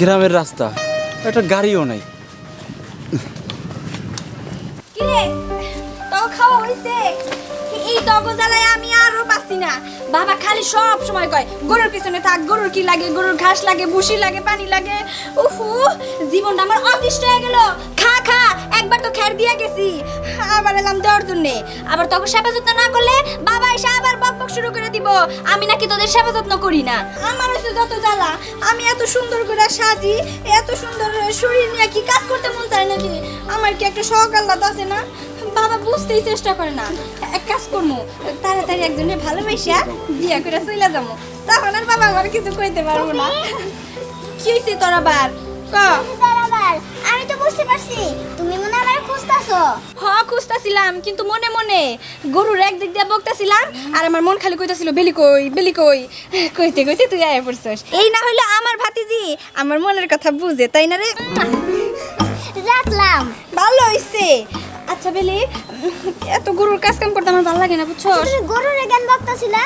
গ্রামের রাস্তা, একটা গাড়িও নাই। আমি আরও পাচ্ছি না। বাবা খালি সব সময় কয়, গরুর পিছনে থাক, গরুর কি লাগে, গরুর ঘাস লাগে, ভুসি লাগে, পানি লাগে। উফু, জীবনটা আমার অতিষ্ঠ হয়ে গেল। একবার তো খের দিয়ে গেছি। আবার এলাম দেওয়ার জন্যে। আবার তখন সেবা যত্ন না করলে বাবা এসে আবার বক বক শুরু করে দিব। আমি নাকি তোদের সেবা যত্ন করি না। আমার হচ্ছে যত জ্বালা। আমি এত সুন্দর করে সাজি এত সুন্দর শরীর নিয়ে কি কাজ করতে মন চায় নাকি? আমার কি একটা শখ আল্লাহ আছে না? বাবা বুঝতেই চেষ্টা করে না। এক কাজ করব তাড়াতাড়ি একজনের ভালোবাসা বিয়া করে চলে যাব তখন আর বাবা আমার কিছু কইতে পারব না। কি হয়েছে তোর আবার? ক? দাঁড়াবার আমি তো বুঝতে পারছি। তুমি মনে আমার খুঁজতাছো। হ খুঁজতাছিলাম কিন্তু মনে মনে গরুর একদিক দিয়ে বকতাছিলাম আর আমার মন খালি কইতাছিল বেলি কই বেলি কই? কইতে কইতে তুই আয়া পড়ছস। এই না হইলে আমার ভাতিজি আমার মনের কথা বুঝে তাই না রে? রাখলাম। ভালো হইছে। আচ্ছা বেলি এত গরুর কাজ কাম করতে আমার ভালো লাগে না বুঝছ? তুমি গরুর জ্ঞান বক্তাছিলা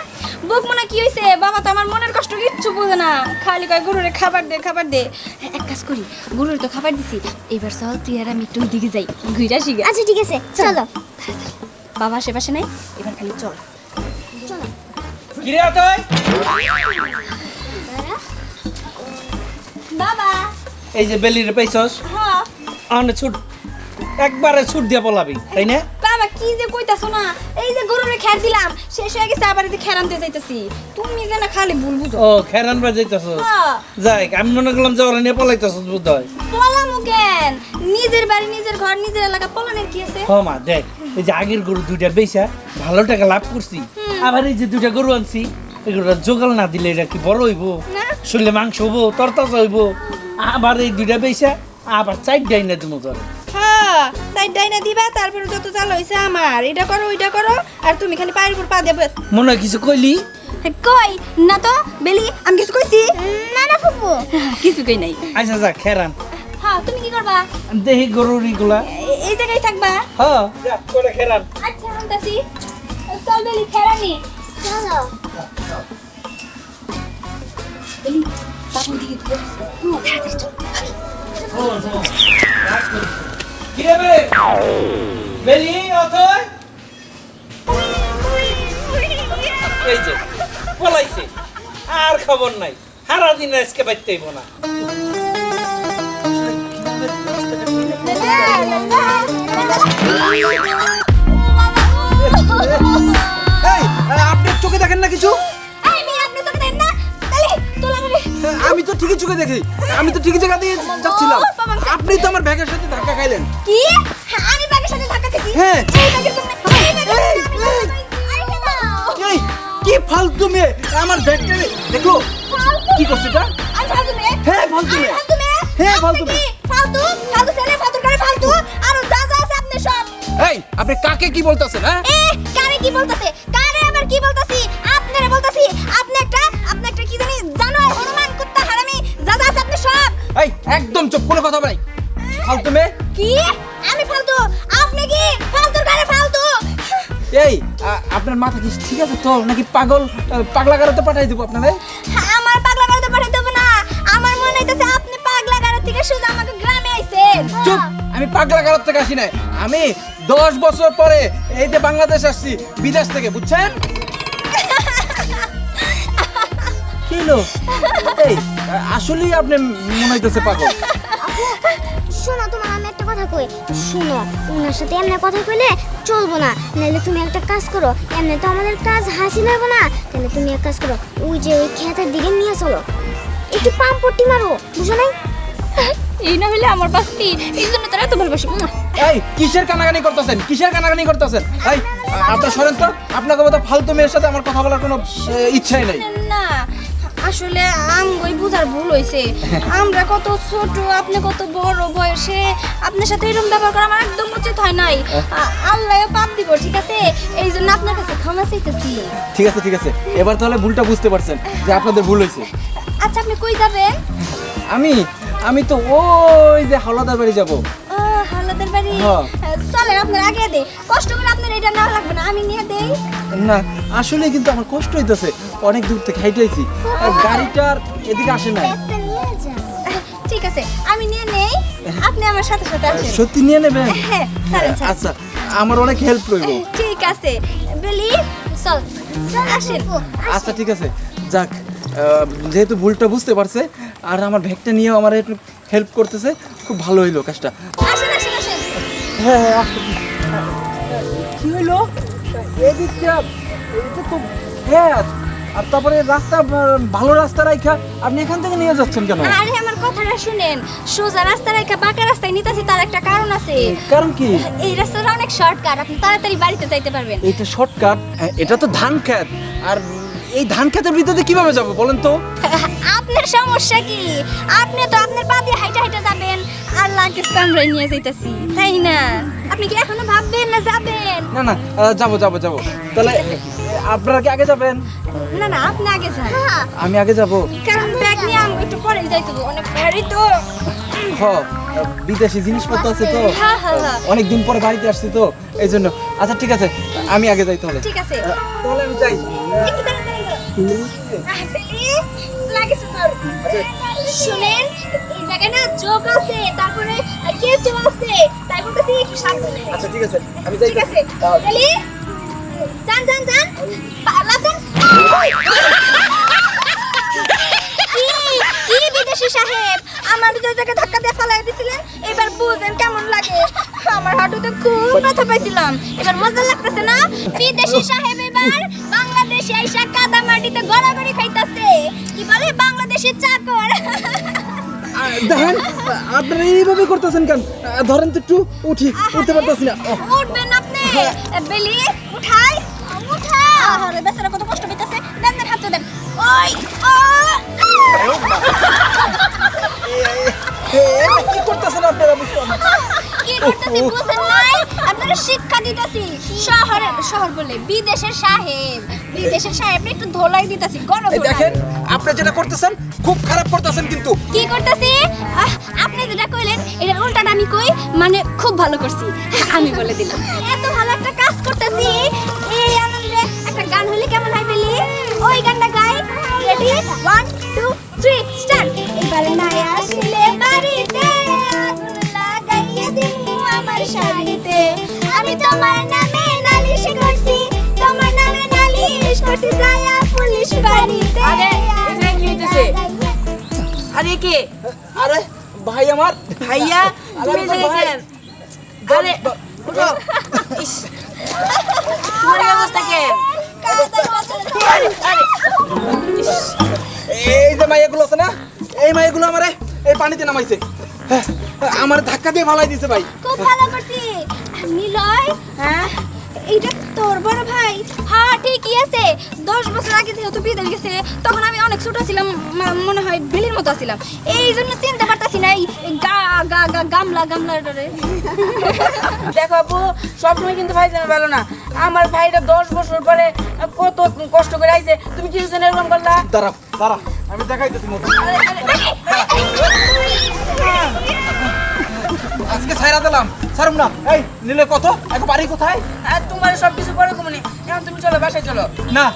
বুক মনে কি হইছে? বাবা তো আমার মনের কষ্ট কিচ্ছু বোঝে না। খালি কয় গরুরে খাবার দে খাবার দে। এক কাজ করি গরুর তো খাবার দিছি। এবার চল তুই আর আমি একটু দিকে যাই ঘুরে আসি। আচ্ছা ঠিক আছে চলো। বাবা আশেপাশে নাই? এবার খালি চল। চলো। কিরে তুই বাবা। এই যে বেলির পাইছস হ্যাঁ। আনে ছুট একবারে ছুট দিয়া পলাবি তাই না? বাবা কি যে কইতাছো না? এই যে গরুরে খের দিলাম শেষ হয়ে গেছে আবার এতে খের আনতে যাইতাছি। তুমি যেন খালি ভুল বুঝো। ও খেরান বা যাইতাছ? হ্যাঁ যাই আমি মনে করলাম যে ওরা নিয়ে পলাইতাছ বুঝ হয় পলামু কেন? নিজের বাড়ি নিজের ঘর নিজের এলাকা পলানের কি আছে? হ মা দেখ এই যে আগের গরু দুইটা বেচা ভালো টাকা লাভ করছি। আবার এই যে দুইটা গরু আনছি এগুলো জোগাল না দিলে এটা কি বড় হইব? না। শুনলে মাংস হব তরতাজা হইব। আবার এই দুইটা বেচা আবার চার ডাই না তুমি তোর। তাই ডাইনা দিবা তারপরে যত চাল হইছে আমার। এটা করো ওইটা করো আর তুমি খালি পায়ের উপর পা দেবে মনে হয় কিছু কইলি? কই? না তো বেলি আমি কিছু কইছি? না না ফুপু কিছু কই নাই। আচ্ছা যা খেরান। হ্যাঁ তুমি কি করবা? দেখি গরুর ইগুলা এ- এই জায়গায় থাকবা? হ্যাঁ যা করে খেরান। আচ্ছা আনতাছি। চল বেলি খেরানি। চলো। বেলি বাবু দিকে দিকে তাড়াতাড়ি চল অথয়? এই যে পলাইছে। আর খবর নাই। সারা দিন আজকে বাইতেইব না। আপনি চোখে দেখেন না কিছু? আমি তো ঠিকই চোখে দেখি। আমি তো ঠিকই জায়গা দিয়ে যাচ্ছিলাম। আপনি তো আমার ব্যাগের সাথে ধাক্কা খাইলেন। কি? আমি ব্যাগের সাথে ধাক্কা খেয়েছি। হ্যাঁ। এই ব্যাগের জন্য এই ব্যাগের এই, এই। কি ফালতু মেয়ে? আমার ব্যাগটা দেখল কি করছে এটা? আমি ফালতু মেয়ে। হ্যাঁ, ফালতু মেয়ে। ফালতু মেয়ে। হ্যাঁ, ফালতু? মেয়ে। ফালতু? ফালতু ছেলে ফালতু করে ফালতু? আর যা যা আছে আপনি সব। এই আপনি কাকে কি বলতাছেন হ্যাঁ? এ কারে কি বলতাছে? একদম চুপ কোনো কথা বলাই। ফালতু মেয়ে। কি? আমি ফালতু? আপনি কি? ফালতুর কারে ফালতু? এই আপনার মাথা কি ঠিক আছে তো নাকি পাগল পাগলা গারোতে পাঠাই দেবো আপনারে আমার পাগলা গাড়িতে পাঠাইতে হবে না। আমার মনে হইতেছে আপনি পাগলা গাড়ি থেকে শুধু আমাকে গ্রামে আইছেন। চুপ আমি পাগলা গারোর থেকে আসি নাই। আমি দশ বছর পরে এই যে বাংলাদেশ আসছি বিদেশ থেকে বুঝছেন? কি? এই আসলেই আপনি মনে হইতেছে পাগল। শোনো তোমার আমি একটা কথা কই। শোনো ওনার সাথে এমনি কথা কইলে চলবো না। নাহলে তুমি একটা কাজ করো এমনি তো আমাদের কাজ হাসিল হবে না। তাহলে তুমি এক কাজ করো ওই যে ওই খেতের দিকে নিয়ে চলো। একটু পাম্প পট্টি মারো বুঝো নাই? এই না হইলে আমার বাস্তি এই জন্য তোরা এত ভালোবাসি। এই কিসের কানাকানি করতেছেন? কিসের কানাকানি করতেছেন? এই আপনার সরেন তো আপনাকে মতো ফালতু মেয়ের সাথে আমার কথা বলার কোনো ইচ্ছাই নাই। না আসলে আমগই বুঝার ভুল হয়েছে আমরা কত ছোট আপনি কত বড় বয়সে আপনার সাথে এরকম ব্যবহার করা আমার একদম উচিত হয় নাই। আল্লাহ পাপ দিব ঠিক আছে? এই জন্য আপনার কাছে ক্ষমা চাইতেছি। ঠিক আছে ঠিক আছে। এবার তাহলে ভুলটা বুঝতে পারছেন যে আপনাদের ভুল হয়েছে আচ্ছা আপনি কই যাবেন? আমি আমি তো ওই যে হাওলাদার বাড়ি যাব। বাড়ি। হ্যাঁ। চলেন আপনার আগে দে কষ্ট করে আপনার এটা নেওয়া লাগবে না আমি নিয়ে দেই। না আসলে কিন্তু আমার কষ্ট হইতেছে। অনেক দূর থেকে হাইটাইছি। আর গাড়িটার এদিকে আসে ঠিক আছে আমি নিয়ে নেই। আপনি আমার সাথে সাথে আসেন। সত্যি নিয়ে নেবেন? হ্যাঁ আচ্ছা আমার অনেক হেল্প করব ঠিক আছে বেলি চল চল আসেন। আচ্ছা ঠিক আছে। যাক আহ, যেহেতু ভুলটা বুঝতে পারছে আর আমার ব্যাগটা নিয়েও আমার একটু হেল্প করতেছে খুব ভালো হইল কাজটা। হ্যাঁ হ্যাঁ কি হইল? এদিকটা এটা তো হ্যাঁ আর তারপরে রাস্তা ভালো রাস্তা রাইখা আপনি এখান থেকে নিয়ে যাচ্ছেন কেন? আরে আমার কথাটা শুনেন। সোজা রাস্তা রেখা বাঁকা রাস্তায় নিতেছি তার একটা কারণ আছে। কারণ কি? এই রাস্তাটা অনেক শর্টকাট আপনি তাড়াতাড়ি বাড়িতে যাইতে পারবেন। এটা শর্টকাট এটা তো ধান খেত আর এই ধান খেতের ভিতরে কীভাবে যাব বলেন তো? আপনার সমস্যা কি? আপনি তো আপনার পা দিয়ে হাইটা হাইটা যাবেন আর লাগেজ তো আমরা নিয়ে যাইতেছি তাই না? আপনি কি এখনও ভাববেন না যাবেন? না না যাব যাব যাব। তাহলে আপনারা কি আগে যাবেন? না না আপনি আগে যান। আমি আগে যাব। কারণ ব্যাগ নিয়ে আমি একটু পরে যাইতে অনেক ভারী তো। হ বিদেশি জিনিসপত্র আছে তো? হ্যাঁ, হ্যাঁ, হ্যাঁ। অনেক দিন পরে বাড়িতে আসছি তো এই জন্য আচ্ছা ঠিক আছে আমি আগে যাই তাহলে। ঠিক আছে। তাহলে আমি যাই। একটু তাড়াতাড়ি করো। আহ, বেলি, লাগেজ তোর। শুনেন এই জায়গায় না চোখ আছে তারপরে কেঁচো আছে তাই বলতেছি একটু সাবধানে। আচ্ছা ঠিক আছে আমি যাই ঠিক আছে বেলি যান যান যান পালা যান। কি কি বিদেশি সাহেব? আমার দুটো জায়গায় ধাক্কা দিয়ে ফেলাই দিছিলেন এবার বুঝেন কেমন লাগে। আমার হাঁটুতে খুব ব্যথা পাইছিলাম। এবার মজা লাগতেছে না? বিদেশি সাহেব এবার বাংলাদেশে কাদা মাটিতে গড়াগড়ি খাইতাছে। কি বলে? বাংলাদেশি চাকর। দেখেন আপনারা এইভাবে করতেছেন কেন? ধরেন তো একটু উঠি উঠতে পারতেছি না। উঠবেন আপনি। বেলি উঠাই আরে বেচারা কত কষ্ট পেতেছে দেন দেন হাতে দেন। ওই ও এ, এটা কি করতেছেন আপনারা? বুঝতে কি করতেছি বুঝেন নাই আপনারা শিক্ষা দিতেছি। শহরের শহর বলে বিদেশের সাহেব। বিদেশের সাহেব একটু ধোলাই দিতেছি এই দেখেন আপনি যেটা করতেছেন খুব খারাপ করতেছেন কিন্তু। কি করতেছি? আপনি যেটা কইলেন এটা উল্টাটা আমি কই মানে খুব ভালো করছি। আমি বলে দিলাম। এত ভালো একটা কাজ করতেছি। এই আনন্দে একটা গান হলে কেমন হয় বেলি ওই গানটা গাই। Ready one two three start এবারে নাই। নালিশ করছি পুলিশ বাড়িতে আরে, এই কি হইতেছে? আরে কে? আরে ভাই আমার। ভাইয়া? তুমি আরে, এই কেন? আরে উঠো। ইস। তোমার এই অবস্থা কেন আরে আরে। এই যে মাইয়াগুলো আছে না এই মাইয়াগুলো আমারে এই পানিতে নামাইছে। হ্যাঁ, আমার ধাক্কা দিয়ে ভালাই দিছে ভাই। খুব ভালো করছি। নিলয় হ্যাঁ? এইটা তোর বড় ভাই হ্যাঁ ঠিকই আছে দশ বছর আগে যেহেতু বিয়ে গেছে তখন আমি অনেক ছোট ছিলাম মা- মনে হয় বেলির মতো ছিলাম এই জন্য চিনতে পারতাছি না এই গা গা গা গামলা গামলা ডরে দেখো আপু সবসময় কিন্তু ভাই জানা ভালো না আমার ভাইটা দশ বছর পরে কত কষ্ট করে আইছে তুমি কিছু জন্য এরকম করলা দাঁড়া দাঁড়া আমি দেখাইতেছি মতো আজকে ছাইরা দিলাম ছাড়ুম না। এই নিলে কত? বাড়ি কোথায়? আর তোমার সব কিছু পরে কমনি এখন তুমি চলো বাসায় চলো। না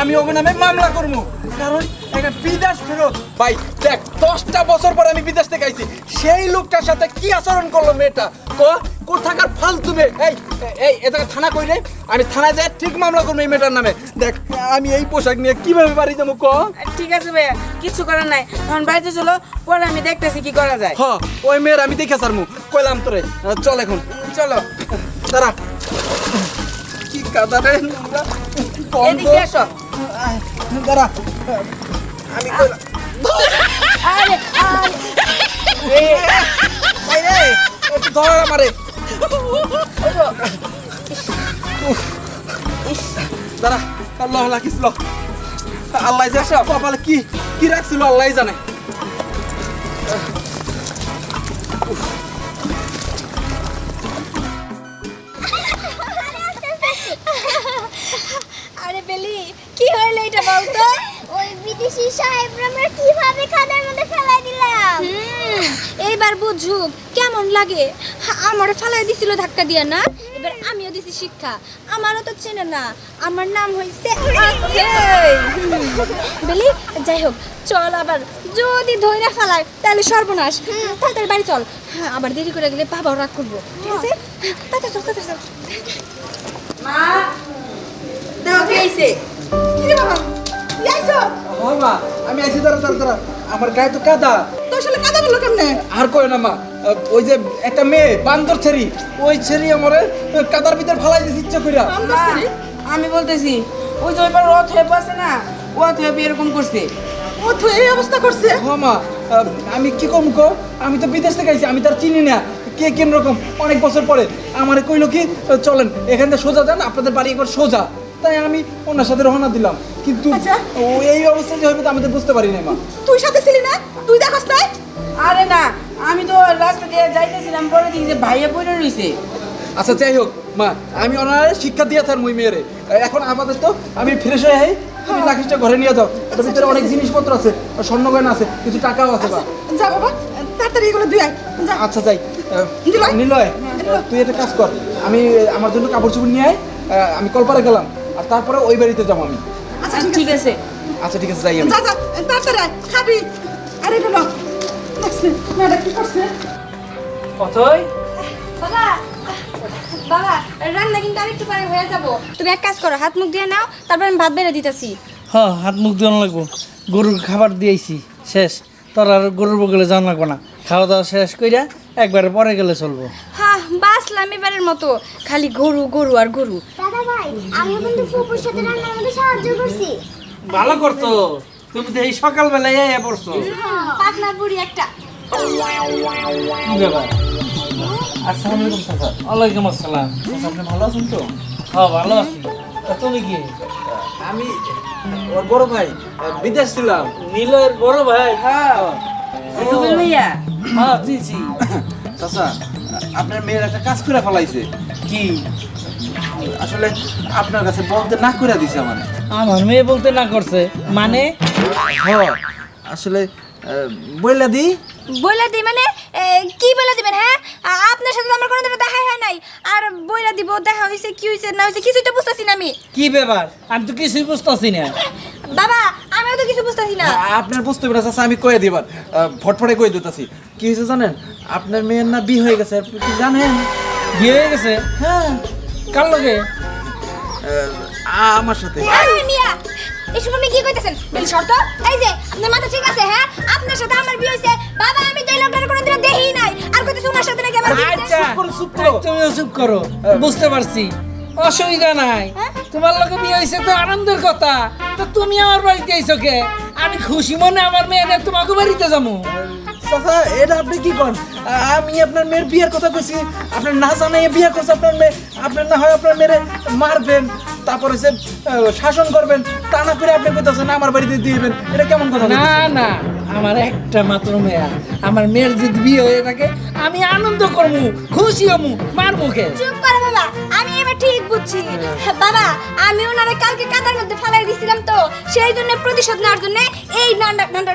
আমি ওকে নামে মামলা করব কারণ এটা বিদেশ ফেরত। ভাই দেখ দশটা বছর পর আমি বিদেশ থেকে আইছি। সেই লোকটার সাথে কি আচরণ করল মেয়েটা? ক? কোথাকার ফালতু মেয়ে? এই এই এটাকে থানা কই রে আমি থানায় যাই ঠিক মামলা করব এই মেয়েটার নামে। দেখ আমি এই পোশাক নিয়ে কীভাবে বাড়ি যাব ক? ঠিক আছে ভাইয়া কিছু করার নাই। এখন বাড়িতে চলো পরে আমি দেখতেছি কি করা যায়। হ ওই মেয়ের আমি দেখে সারমু কইলাম তোরে চল এখন। চলো। দাঁড়া। কি কাদা রে। এদিকে দাঁড়া। আমি কইলাম আরে আরে। এই এই রে ধর আমারে। দাঁড়া আল্লাহ রাখিস ল আল্লাহ যে কপালে কি কি রাখছিল আল্লাহ জানে। আরে বেলি কি হইল এটা বলতো ওই বিদেশি সাহেবরা আমরা কীভাবে খাদের মধ্যে হুম, এইবার বুঝুক, কেমন লাগে? আমারও ফালাই দিছিল ধাক্কা দিয়া না? এবার আমিও দিছি শিক্ষা। আমারও তো চেনে না। আমার নাম হইছে বলি, যাই হোক, চল আবার। যদি ধইরা ফালায় তাহলে সর্বনাশ। তাড়াতাড়ি বাড়ি চল। আবার দেরি করে গেলে বাবাও রাগ করব। ঠিক আছে? তাড়াতাড়ি চল তাড়াতাড়ি চল। মা, দেখো কি হইছে কি রে বাবা? ও মা আমি আইছি দাঁড়া দাঁড়া দাঁড়া। আমার গায়ে তো কাদা। তোর সাথে কাদা বলল কেমনে? আর কয় না মা ওই যে একটা মেয়ে বান্দর ছেড়ি ওই ছেড়ি আমারে কাদার ভিতর ফালাই দিতে ইচ্ছা কইরা। আমি বলতেছি ওই যে ওইবার রথ হয়ে আছে না ও হয়ে এরকম করছে। ও তো এই অবস্থা করছে? হ মা আমি কি কম কো? আমি তো বিদেশ থেকে আইছি আমি তার চিনি না। কে কেন রকম অনেক বছর পরে আমারে কইলো কি চলেন এখান থেকে সোজা যান আপনাদের বাড়ি একবার সোজা। তাই আমি ওনার সাথে রওনা দিলাম। কিন্তু আচ্ছা। ও এই অবস্থা যে হবে তো আমি তো বুঝতে পারি না মা। তুই সাথে ছিলি না? তুই দেখস নাই? আরে না আমি তো রাস্তা দিয়ে যাইতেছিলাম পরে দেখি যে ভাইয়া পড়ে রইছে। আচ্ছা যাই হোক মা আমি ওনার শিক্ষা দিয়ে থার মুই মেয়েরে। এখন আমাদের তো আমি ফ্রেশ হয়ে আই তুমি লাখিসটা ঘরে নিয়ে যাও। ওটার ভিতরে অনেক জিনিসপত্র আছে স্বর্ণ গয়না আছে কিছু টাকাও আছে বা যা বাবা তাড়াতাড়ি এগুলো দুই আয় যা। আচ্ছা যাই। নিলয়? নিলয় তুই একটা কাজ কর আমি আমার জন্য কাপড় চোপড় নিয়ে আয় আহ, আমি কলপারে গেলাম। আর তারপরে ওই বাড়িতে যাব আমি। আচ্ছা ঠিক ঠিক আছে। আচ্ছা ঠিক আছে যাই আমি। যা যা তাড়াতাড়ি খাবি। আরে দেখছি ম্যাডাম কি করছে? অথই? বাবা বাবা রান্না কিন্তু আরেকটু পরে হয়ে যাব। তুমি এক কাজ করো হাত মুখ দিয়ে নাও তারপর আমি ভাত বেড়ে দিতেছি। হ হাত মুখ দিয়ে লাগবো। গরুর খাবার দিয়েছি শেষ। তোর আর গরুর বগলে যাওয়া লাগবো না। খাওয়া দাওয়া শেষ কইরা একবারে পরে গেলে চলবো। হ্যাঁ বাসলাম এবারের মতো। খালি গরু গরু আর গরু। দাদা ভাই আমিও কিন্তু ফুপুর সাথে রান্নার মধ্যে সাহায্য করছি। ভালো করছ। তুমি তো এই সকালবেলায় এ পড়ছো। পাকনা বুড়ি একটা। আসসালামু আলাইকুম চাচা। ওয়ালাইকুম আসসালাম। আপনি ভালো আছেন তো? হ্যাঁ ভালো আছি। তুমি কি? আমি ওর বড় ভাই বিদেশ ছিলাম। নীলের বড় ভাই? হ্যাঁ। হ্যাঁ দিছি চাচা আপনার মেয়ের একটা কাজ করে ফেলাইছে। কি? আসলে আপনার কাছে বলতে না করে দিছে আমার। আমার মেয়ে বলতে না করছে। মানে? আসলে বইলা দি। বইলা দিই মানে? এ, কি বইলা দিবেন হ্যাঁ? আপনার সাথে আমার কোনোদিনও দেখা হয় নাই। আর বইলা দিব দেখা হয়েছে কি হয়েছে না হয়েছে কিছুই তো বুঝতেছি না আমি। কি ব্যাপার? আমি তো কিছুই বুঝতেছি না। বাবা আমিও তো কিছু বুঝতেছি না। আপনার বুঝতে পেরে আমি কয়ে দিবার। আহ, ফটফটে কয়ে দিতেছি। কি হয়েছে জানেন? আপনার মেয়ের না বিয়ে হয়ে গেছে আপনি কি জানেন? বিয়ে হয়ে গেছে? হ্যাঁ। কার লগে? আমার সাথে। মিয়া এসব আপনি কি কইতেছেন? বেল শর্ত? এই যে আপনার মাথা ঠিক আছে হ্যাঁ? আপনার সাথে আমার বিয়ে হয়েছে বাবা আমি তো এই লোকটার দেখিই নাই। আর কইতেছি ওনার সাথে নাকি আমার। আচ্ছা। করো, চুপ করো। তুমিও চুপ করো। বুঝতে পারছি। অসুবিধা নাই। তোমার লগে বিয়ে হয়েছে তো আনন্দের কথা। তো তুমি আমার বাড়িতে আইছো কে? আমি খুশি মনে আমার মেয়ে তোমাকে বাড়িতে যাব। চাচা এটা আপনি কি করেন আমি আপনার মেয়ের বিয়ের কথা কইছি। আপনার না জানাই বিয়ে করছে আপনার মেয়ে। আপনার না হয় আপনার মেয়েরে মারবেন তারপর আহ, শাসন করবেন। তা না করে আপনি কইতেছেন আমার বাড়িতে দিবেন। এটা কেমন কথা না না আমার একটা মাত্র মেয়া। আমার মেয়ের যদি বিয়ে হয়ে থাকে আমি আনন্দ করব খুশি হব মার মুখে চুপ করো বাবা আমি এবার ঠিক বুঝছি। বাবা আমি ওনারে কালকে কাদার মধ্যে ফালাই দিছিলাম তো সেই জন্য প্রতিশোধ নেওয়ার জন্য এই নান্ডা নান্ডা